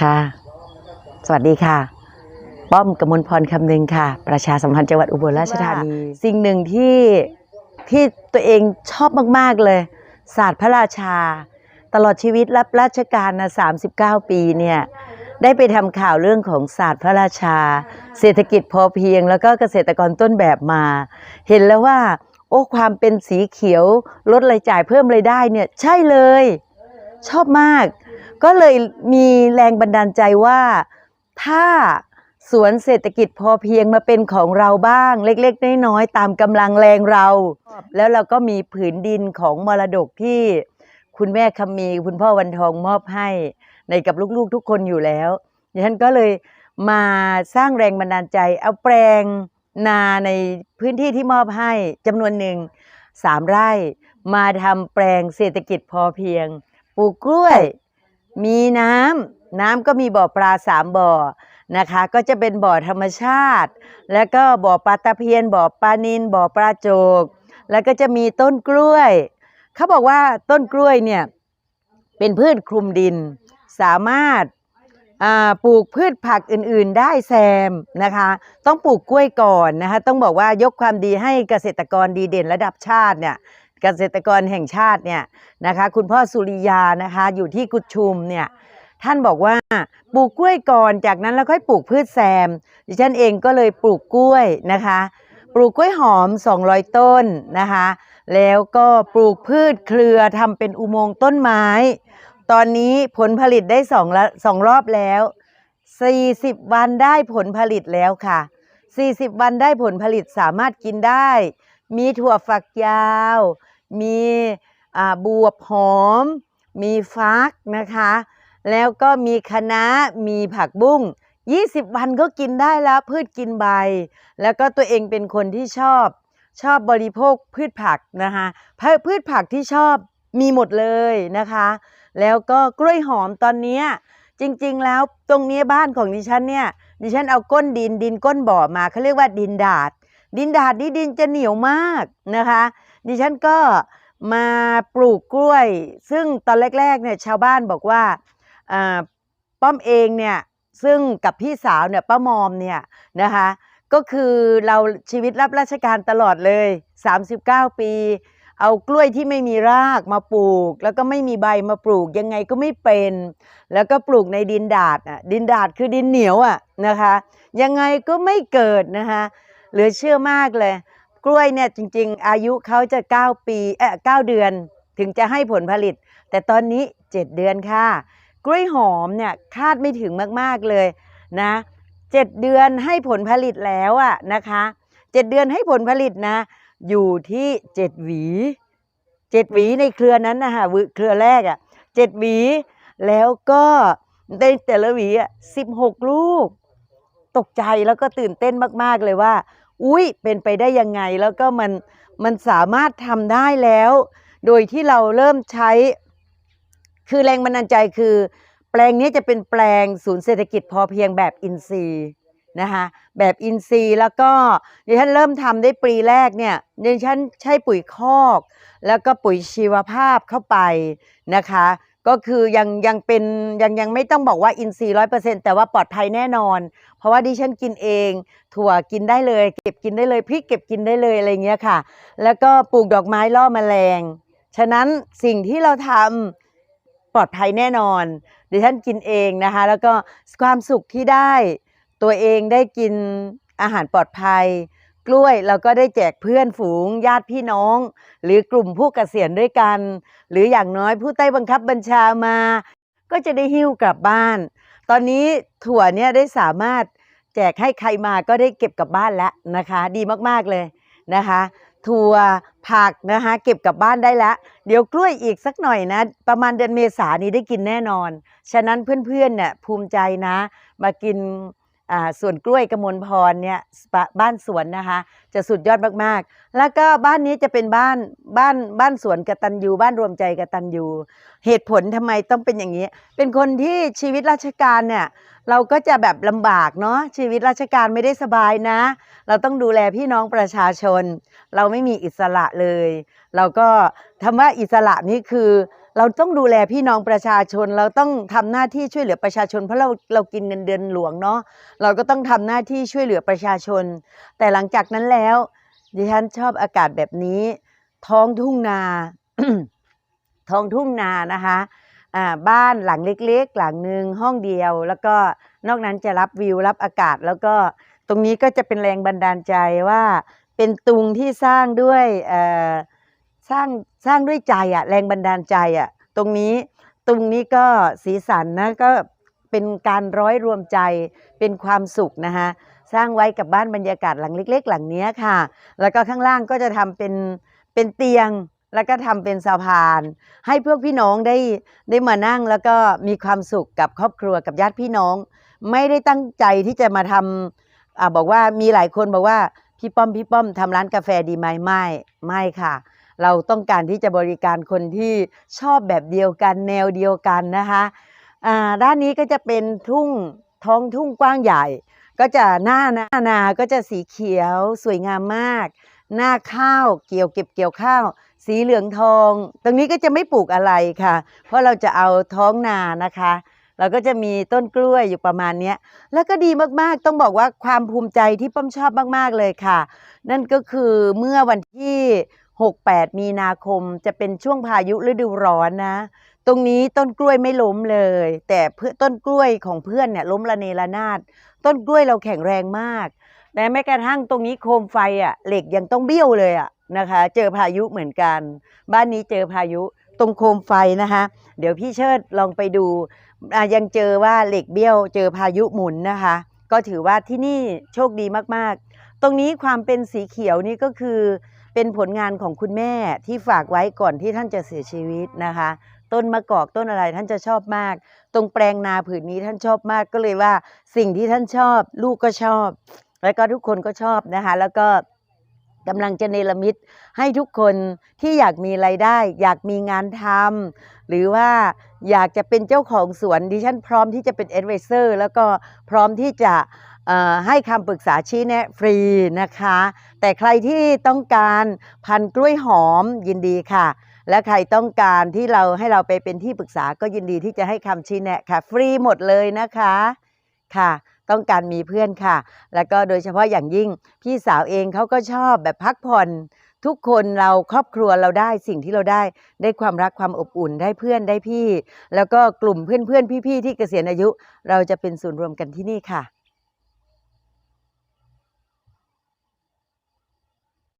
ค่ะ สวัสดีค่ะ ป้อมกมลพรคำนึงค่ะ ประชาสัมพันธ์จังหวัดอุบลราชธานี สิ่งหนึ่งที่ที่ตัวเองชอบมาก ๆ เลย ศาสตร์พระราชา ตลอดชีวิตรับราชการนะ39 ปีเนี่ยได้ไปทำข่าวเรื่องของศาสตร์พระราชา เศรษฐกิจพอเพียง แล้วก็เกษตรกรต้นแบบมา เห็นแล้วว่า โอ้ความเป็นสีเขียว ลดรายจ่ายเพิ่มรายได้เนี่ย ใช่เลย ชอบมาก ก็เลยมีแรงบันดาลใจว่าถ้าสวนเศรษฐกิจพอเพียงมาเป็นของเราบ้าง เล็กๆน้อยๆตามกำลังแรงเรา แล้วเราก็มีผืนดินของมรดกที่คุณแม่คำมีคุณพ่อวันทองมอบให้ในกับลูกๆทุกคนอยู่แล้วดิฉันก็เลยมาสร้างแรงบันดาลใจ เอาแปลงนาในพื้นที่ที่มอบให้จำนวนหนึ่งสามไร่ มาทำแปลงเศรษฐกิจพอเพียง ปลูกกล้วย มีน้ำน้ำก็มีบ่อปลาสามบ่อนะคะ ก็จะเป็นบ่อธรรมชาติ แล้วก็บ่อปลาตะเพียนบ่อปลานินบ่อปลาโจก แล้วก็จะมีต้นกล้วย เขาบอกว่าต้นกล้วยเนี่ยเป็นพืชคลุมดิน สามารถปลูกพืชผักอื่นๆ ได้แซมนะคะ ต้องปลูกกล้วยก่อนนะคะ ต้องบอกว่ายกความดีให้เกษตรกรดีเด่นระดับชาติเนี่ย เกษตรกรแห่งชาติเนี่ยนะคะ คุณพ่อสุริยานะคะ อยู่ที่กุดชุมเนี่ยท่านบอกว่าปลูกกล้วยก่อนจากนั้นแล้วค่อยปลูกพืชแซม ดิฉันเองก็เลยปลูกกล้วยนะคะ ปลูกกล้วยหอม 200 ต้นนะคะ แล้วก็ปลูกพืชเครือทำเป็นอุโมงค์ต้นไม้ ตอนนี้ผลผลิตได้สองละสองรอบแล้ว 40 วันได้ผลผลิตแล้วค่ะ 40 วันได้ผลผลิตสามารถกินได้ มีถั่วฝักยาว มีบวบหอม มีฟักนะคะ แล้วก็มีคะน้ามีผักบุ้ง 20 วันก็กินได้แล้วพืชกินใบ แล้วก็ตัวเองเป็นคนที่ชอบชอบบริโภคพืชผักนะคะพืชผักที่ชอบมีหมดเลยนะคะ แล้วก็กล้วยหอมตอนนี้จริงๆแล้วตรงนี้บ้านของดิฉันเนี่ยดิฉันเอาก้นดินดินก้นบ่อมาเขาเรียกว่าดินดาดดินดาดนี่ดินจะเหนียวมากนะคะ ดิฉันก็มาปลูกกล้วย ซึ่งตอนแรกๆเนี่ยชาวบ้านบอกว่าป้อมเองเนี่ยซึ่งกับพี่สาวเนี่ยป้ามอมเนี่ยนะคะก็คือเราชีวิตรับราชการตลอดเลย 39 ปี เอากล้วยที่ไม่มีรากมาปลูก แล้วก็ไม่มีใบมาปลูกยังไงก็ไม่เป็น แล้วก็ปลูกในดินดาดอะดินดาดคือดินเหนียวอะนะคะยังไงก็ไม่เกิดนะคะเหลือเชื่อมากเลย กล้วยเนี่ยจริง ๆ อายุเขาจะ 9 ปีเออ9เดือนถึงจะให้ผลผลิต แต่ตอนนี้ 7 เดือนค่ะ กล้วยหอมเนี่ยคาดไม่ถึงมากๆเลยนะเจ็ดเดือนให้ผลผลิตแล้วอะนะคะเจ็ดเดือนให้ผลผลิตนะ อยู่ที่เจ็ดหวีเจ็ดหวีในเครือนั้นนะคะเครือแรกอะเจ็ดหวีแล้วก็ในแต่ละหวีอะสิบหกลูก ตกใจแล้วก็ตื่นเต้นมาก ๆ เลยว่า อุ้ยเป็นไปได้ยังไงแล้วก็มันมันสามารถทำได้แล้ว โดยที่เราเริ่มใช้ คือแรงบันดาลใจคือ แปลงนี้จะเป็นแปลงศูนย์เศรษฐกิจพอเพียงแบบอินทรีย์นะคะแบบอินทรีย์แล้วก็ดิฉันเริ่มทำได้ปีแรกเนี่ยดิฉันใช้ปุ๋ยคอก แล้วก็ปุ๋ยชีวภาพเข้าไปนะคะ ก็คือยังยังเป็นยังยังไม่ต้องบอกว่าอินทรีย์ร้อยเปอร์เซ็นแต่ว่าปลอดภัยแน่นอน เพราะว่าดิฉันกินเอง ถั่วกินได้เลย เก็บกินได้เลยพริกเก็บกินได้เลยอะไรเงี้ยค่ะ แล้วก็ปลูกดอกไม้ล่อแมลง ฉะนั้นสิ่งที่เราทำปลอดภัยแน่นอน ดิฉันกินเองนะคะ แล้วก็ความสุขที่ได้ตัวเองได้กินอาหารปลอดภัย กล้วยเราก็ได้แจกเพื่อนฝูงญาติพี่น้อง หรือกลุ่มผู้เกษียณด้วยกัน หรืออย่างน้อยผู้ใต้บังคับบัญชามา ก็จะได้หิ้วกลับบ้าน ตอนนี้ถั่วเนี่ยได้สามารถแจกให้ใครมาก็ได้เก็บกลับบ้านแล้วนะคะ ดีมากๆเลยนะคะ ถั่วผักนะคะ เก็บกลับบ้านได้แล้วเดี๋ยวกล้วยอีกสักหน่อยนะ ประมาณเดือนเมษานี้ได้กินแน่นอน ฉะนั้นเพื่อนๆเนี่ยภูมิใจนะ มากิน ส่วนกล้วยกระมวลพรเนี่ยบ้านสวนนะคะ จะสุดยอดมากๆ แล้วก็บ้านนี้จะเป็นบ้านบ้านบ้านสวนกตัญญูบ้านรวมใจกตัญญูเหตุผลทำไมต้องเป็นอย่างนี้ เป็นคนที่ชีวิตราชการเนี่ยเราก็จะแบบลำบากเนาะชีวิตราชการไม่ได้สบายนะ เราต้องดูแลพี่น้องประชาชน เราไม่มีอิสระเลย เราก็คำว่าอิสระนี่คือ เราต้องดูแลพี่น้องประชาชน เราต้องทำหน้าที่ช่วยเหลือประชาชน เพราะเราเรากินเงินเดือนหลวงเนาะเราก็ต้องทำหน้าที่ช่วยเหลือประชาชน แต่หลังจากนั้นแล้วดิฉันชอบอากาศแบบนี้ ท้องทุ่งนา ท้องทุ่งนานะคะอ่าบ้านหลังเล็กๆ หลังหนึ่งห้องเดียว แล้วก็นอกนั้นจะรับวิวรับอากาศ แล้วก็ตรงนี้ก็จะเป็นแรงบันดาลใจว่า เป็นตุงที่สร้างด้วยอ สร้างสร้างด้วยใจอะแรงบันดาลใจอะตรงนี้ตรงนี้ก็สีสันนะก็เป็นการร้อยรวมใจเป็นความสุขนะคะสร้างไว้กับบ้านบรรยากาศหลังเล็ก ๆ หลังเนี้ค่ะ แล้วก็ข้างล่างก็จะทำเป็นเป็นเตียงแล้วก็ทำเป็นสะพาน ให้พวกพี่น้องได้ได้มานั่งแล้วก็มีความสุขกับครอบครัวกับญาติพี่น้อง ไม่ได้ตั้งใจที่จะมาทำอาบอกว่ามีหลายคนบอกว่าพี่ป้อมพี่ป้อมทำร้านกาแฟดีไหมไม่ไม่ค่ะ เราต้องการที่จะบริการคนที่ชอบแบบเดียวกันแนวเดียวกันนะคะอ่าด้านนี้ก็จะเป็นทุ่งท้องทุ่งกว้างใหญ่ ก็จะหน้านานาก็จะสีเขียวสวยงามมาก หน้าข้าวเกี่ยวเก็บเกี่ยวข้าว สีเหลืองทอง ตรงนี้ก็จะไม่ปลูกอะไรค่ะ เพราะเราจะเอาท้องนานะคะเราก็จะมีต้นกล้วยอยู่ประมาณนี้แล้วก็ดีมากๆ ต้องบอกว่าความภูมิใจที่ป้อมชอบมากๆเลยค่ะ นั่นก็คือเมื่อวันที่ 68 มีนาคมจะเป็นช่วงพายุฤดูร้อนนะ ตรงนี้ต้นกล้วยไม่ล้มเลย แต่เพื่อต้นกล้วยของเพื่อนเนี่ยล้มระเนระนาด ต้นกล้วยเราแข็งแรงมากแต่แม้กระทั่งตรงนี้โคมไฟอะเหล็กยังต้องเบี้ยวเลยอะนะคะ เจอพายุเหมือนกัน บ้านนี้เจอพายุตรงโคมไฟนะคะ เดี๋ยวพี่เชิดลองไปดูยังเจอว่าเหล็กเบี้ยว เจอพายุหมุนนะคะ ก็ถือว่าที่นี่โชคดีมากๆ ตรงนี้ความเป็นสีเขียวนี่ก็คือ เป็นผลงานของคุณแม่ที่ฝากไว้ก่อนที่ท่านจะเสียชีวิตนะคะ ต้นมะกอกต้นอะไรท่านจะชอบมาก ตรงแปลงนาผืนนี้ท่านชอบมากก็เลยว่า สิ่งที่ท่านชอบลูกก็ชอบ แล้วก็ทุกคนก็ชอบนะคะ แล้วก็กำลังจะเนรมิตให้ทุกคนที่อยากมีไรายได้ อยากมีงานทำหรือว่าอยากจะเป็นเจ้าของสวนดิฉันพร้อมที่จะเป็น advisor แล้วก็พร้อมที่จะ ให้คำปรึกษาชี้แนะฟรีนะคะ แต่ใครที่ต้องการพันกล้วยหอมยินดีค่ะ และใครต้องการที่เราให้เราไปเป็นที่ปรึกษาก็ยินดีที่จะให้คำชี้แนะค่ะ ฟรีหมดเลยนะคะค่ะ ต้องการมีเพื่อนค่ะ แล้วก็โดยเฉพาะอย่างยิ่งพี่สาวเองเขาก็ชอบแบบพักผ่อนทุกคนเราครอบครัวเราได้สิ่งที่เราได้ได้ความรักความอบอุ่นได้เพื่อนได้พี่ แล้วก็กลุ่มเพื่อนเพื่อนพี่ๆที่เกษียณอายุ เราจะเป็นศูนย์รวมกันที่นี่ค่ะ